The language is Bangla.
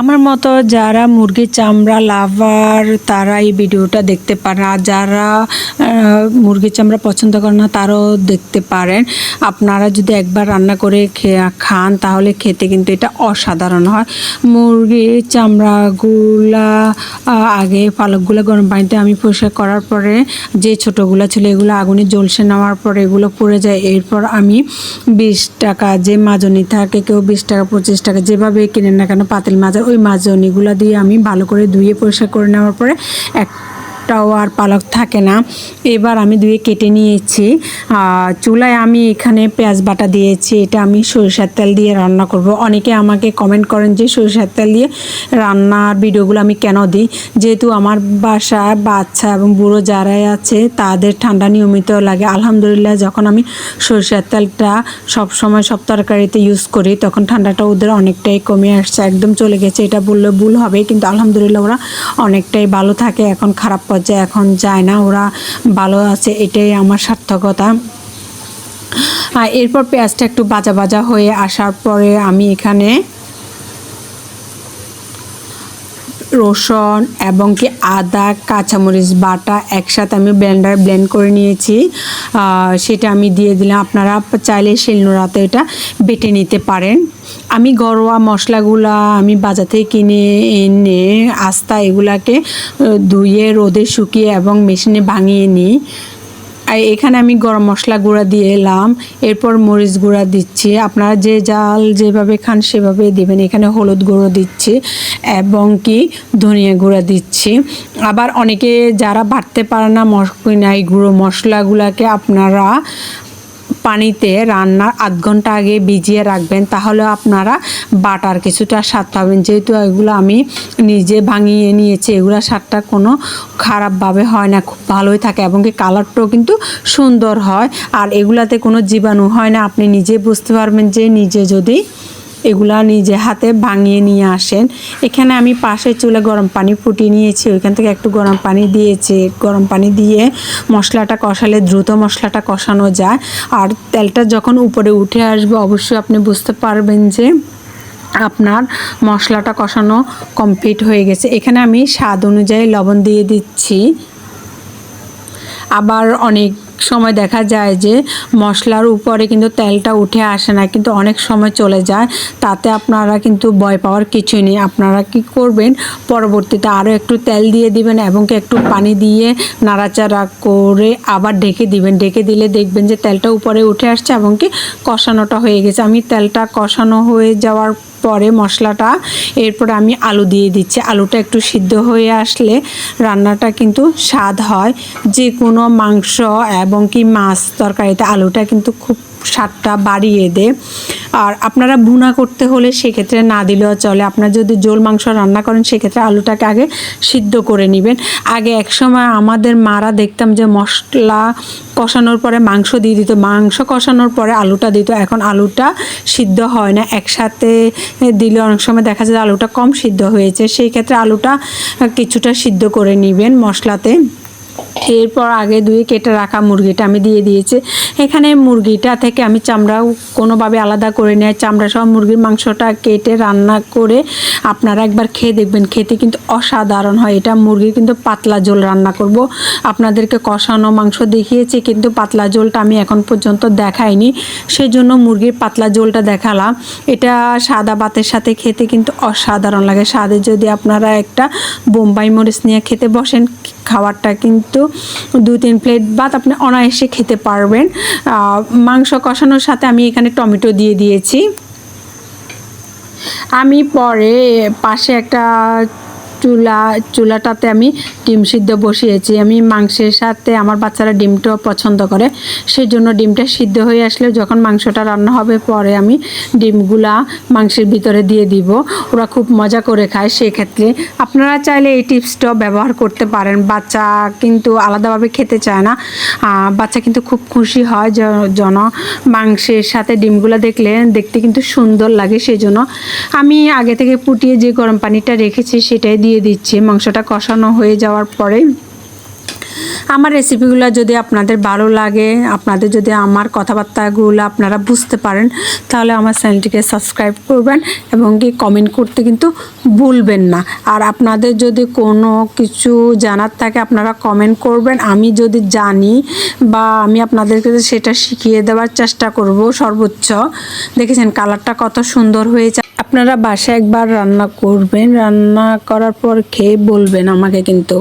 আমার মতো যারা মুরগির চামড়া লাভার, তারা এই ভিডিওটা দেখতে পারেন আর যারা মুরগির চামড়া পছন্দ করেন না, তারাও দেখতে পারেন। আপনারা যদি একবার রান্না করে খান, তাহলে খেতে কিন্তু এটা অসাধারণ হয়। মুরগির চামড়াগুলা আগে পালকগুলো গরম পানিতে আমি পরিষ্কার করার পরে, যে ছোটোগুলো ছিল, এগুলো আগুনে জ্বলসে নেওয়ার পরে এগুলো পড়ে যায়। এরপর আমি বিশ টাকা, যে মাজনি থাকে, কেউ বিশ টাকা, পঁচিশ টাকা, যেভাবে কিনেন না কেন, পাতিল মাজা ওই মাজনিগুলো দিয়ে আমি ভালো করে ধুয়ে পরিষ্কার করে নেওয়ার পরে একটাও আর পালক থাকে না। এবার আমি ধুয়ে কেটে নিয়েছি। চুলায় আমি এখানে পেঁয়াজ বাটা দিয়েছি, এটা আমি সরিষার তেল দিয়ে রান্না করব। অনেকে আমাকে কমেন্ট করেন যে সরিষার তেল দিয়ে রান্নার ভিডিওগুলো আমি কেন দিই? যেহেতু আমার বাসায় বাচ্চা এবং বুড়ো যারাই আছে, তাদের ঠান্ডা নিয়মিত লাগে। আলহামদুলিল্লাহ, যখন আমি সরিষার তেলটা সব সময় সব তরকারিতে ইউজ করি, তখন ঠান্ডাটা ওদের অনেকটাই কমে আসছে, একদম চলে গেছে। এটা বললে ভুল হবে, কিন্তু আলহামদুলিল্লাহ ওরা অনেকটাই ভালো থাকে। এখন খারাপ পর্যায়ে এখন যায় না, ওরা ভালো আছে, এটাই আমার সার্থকতা। আর এরপর পেঁয়াজটা একটু বাজা বাজা হয়ে আসার পরে আমি এখানে রসুন এবং কি আদা, কাঁচামরিচ বাটা একসাথে আমি ব্লেন্ডার ব্লেন্ড করে নিয়েছি। সেটা আমি দিয়ে দিলাম। আপনারা চাইলে শিলনোড়াতে এটা বেটে নিতে পারেন। আমি ঘরোয়া মশলাগুলা আমি বাজার থেকে কিনে এনে আস্তা এগুলাকে ধুয়ে, রোদে শুকিয়ে এবং মেশিনে ভাঙিয়ে নিই। আর এখানে আমি গরম মশলা গুঁড়া দিয়ে এলাম, এরপর মরিচ গুঁড়া দিচ্ছি। আপনারা যে জাল যেভাবে খান সেভাবে দেবেন। এখানে হলুদ গুঁড়ো দিচ্ছি এবং কি ধনিয়া গুঁড়া দিচ্ছি। আবার অনেকে যারা বাড়তে পারে না মশ এই গুঁড়ো মশলাগুলোকে, আপনারা পানিতে রান্নার আধ ঘণ্টা আগে ভিজিয়ে রাখবেন, তাহলে আপনারা বাটার কিছুটা স্বাদ পাবেন। যেহেতু এগুলো আমি নিজে ভাঙিয়ে নিয়েছি, এগুলো স্বাদটা কোনো খারাপভাবে হয় না, খুব ভালোই থাকে এবং কি কালারটাও কিন্তু সুন্দর হয়। আর এগুলাতে কোনো জীবাণু হয় না, আপনি নিজে বুঝতে পারবেন যে নিজে যদি এগুলা নিজে হাতে ভাঙিয়ে নিয়ে আসেন। এখানে আমি পাশে চুলে গরম পানি ফুটিয়ে নিয়েছি, ওইখান থেকে একটু গরম পানি দিয়েছি। গরম পানি দিয়ে মশলাটা কষালে দ্রুত মশলাটা কষানো যায়। আর তেলটা যখন উপরে উঠে আসবে, অবশ্যই আপনি বুঝতে পারবেন যে আপনার মশলাটা কষানো কমপ্লিট হয়ে গেছে। এখানে আমি স্বাদ অনুযায়ী লবণ দিয়ে দিচ্ছি। আবার অনেক সময় দেখা যায় যে মশলার উপরে কিন্তু তেলটা উঠে আসে না, কিন্তু অনেক সময় চলে যায়। তাতে আপনারা কিন্তু ভয় পাওয়ার কিছুই নেই। আপনারা কি করবেন? পরবর্তীতে আরও একটু তেল দিয়ে দিবেন এবং একটু পানি দিয়ে নাড়াচাড়া করে আবার ঢেকে দিবেন। ঢেকে দিলে দেখবেন যে তেলটা উপরে উঠে আসছে এবং কি কষানোটা হয়ে গেছে। আমি তেলটা কষানো হয়ে যাওয়ার পরে মশলাটা, এরপরে আমি আলু দিয়ে দিচ্ছি। আলুটা একটু সিদ্ধ হয়ে আসলে রান্নাটা কিন্তু স্বাদ হয়। যে কোনো মাংস এবং কি মাছ তরকারিতে আলুটা কিন্তু খুব স্বাদটা বাড়িয়ে দেয় আর আপনারা ভুনা করতে হলে সেক্ষেত্রে না দিলেও চলে। আপনারা যদি জোল মাংস রান্না করেন, সেক্ষেত্রে আলুটাকে আগে সিদ্ধ করে নেবেন। আগে একসময় আমাদের মারা দেখতাম যে মশলা কষানোর পরে মাংস দিয়ে দিত। মাংস কষানোর পরে আলুটা দিত। এখন আলুটা সিদ্ধ হয় না। একসাথে দিলে অনেক সময় দেখা যায় আলুটা কম সিদ্ধ হয়েছে। সেই ক্ষেত্রে আলুটা কিছুটা সিদ্ধ করে নেবেন মশলাতে। এরপর আগে ধুয়ে কেটে রাখা মুরগিটা আমি দিয়ে দিয়েছি। এখানে মুরগিটা থেকে আমি চামড়াও কোনোভাবে আলাদা করে নেয় চামড়া সহ মুরগির মাংসটা কেটে রান্না করে আপনারা একবার খেয়ে দেখবেন। খেতে কিন্তু অসাধারণ হয়। এটা মুরগির কিন্তু পাতলা ঝোল রান্না করব। আপনাদেরকে কষানো মাংস দেখিয়েছি কিন্তু পাতলা ঝোলটা আমি এখন পর্যন্ত দেখাইনি। সেই জন্য মুরগির পাতলা ঝোলটা দেখালাম। এটা সাদা ভাতের সাথে খেতে কিন্তু অসাধারণ লাগে। স্বাদে যদি আপনারা একটা বোম্বাই মরিচ নিয়ে খেতে বসেন খাবারটা কিন্তু দু তিন প্লেট ভাত আপনি অনায়াসে খেতে পারবেন। মাংস কষানোর সাথে আমি এখানে টমেটো দিয়ে দিয়েছি। আমি পরে পাশে একটা চুলা, চুলাটাতে আমি ডিম সিদ্ধ বসিয়েছি। আমি মাংসের সাথে আমার বাচ্চারা ডিমটাও পছন্দ করে। সেই জন্য ডিমটা সিদ্ধ হয়ে আসলে যখন মাংসটা রান্না হবে, পরে আমি ডিমগুলা মাংসের ভিতরে দিয়ে দিব। ওরা খুব মজা করে খায় সেক্ষেত্রে। আপনারা চাইলে এই টিপসটাও ব্যবহার করতে পারেন। বাচ্চা কিন্তু আলাদাভাবে খেতে চায় না। বাচ্চা কিন্তু খুব খুশি হয় জন মাংসের সাথে ডিমগুলো দেখলে। দেখতে কিন্তু সুন্দর লাগে সেই জন্য আমি আগে থেকে ফুটিয়ে যে গরম পানিটা রেখেছি সেটাই দিয়ে দিচ্ছি, মাংসটা কষানো হয়ে যাওয়ার পরে আমার রেসিপিগুলো যদি আপনাদের ভালো লাগে, আপনাদের যদি আমার কথাবার্তাগুলো আপনারা বুঝতে পারেন, তাহলে আমার চ্যানেলটিকে সাবস্ক্রাইব করবেন এবং কি কমেন্ট করতে কিন্তু ভুলবেন না। আর আপনাদের যদি কোনো কিছু জানার থাকে আপনারা কমেন্ট করবেন, আমি যদি জানি বা আমি আপনাদেরকে সেটা শিখিয়ে দেওয়ার চেষ্টা করব সর্বোচ্চ। দেখেছেন কালারটা কত সুন্দর হয়েছে। আপনারা বাসায় একবার রান্না করবেন। রান্না করার পর খেয়ে বলবেন আমাকে কিন্তু।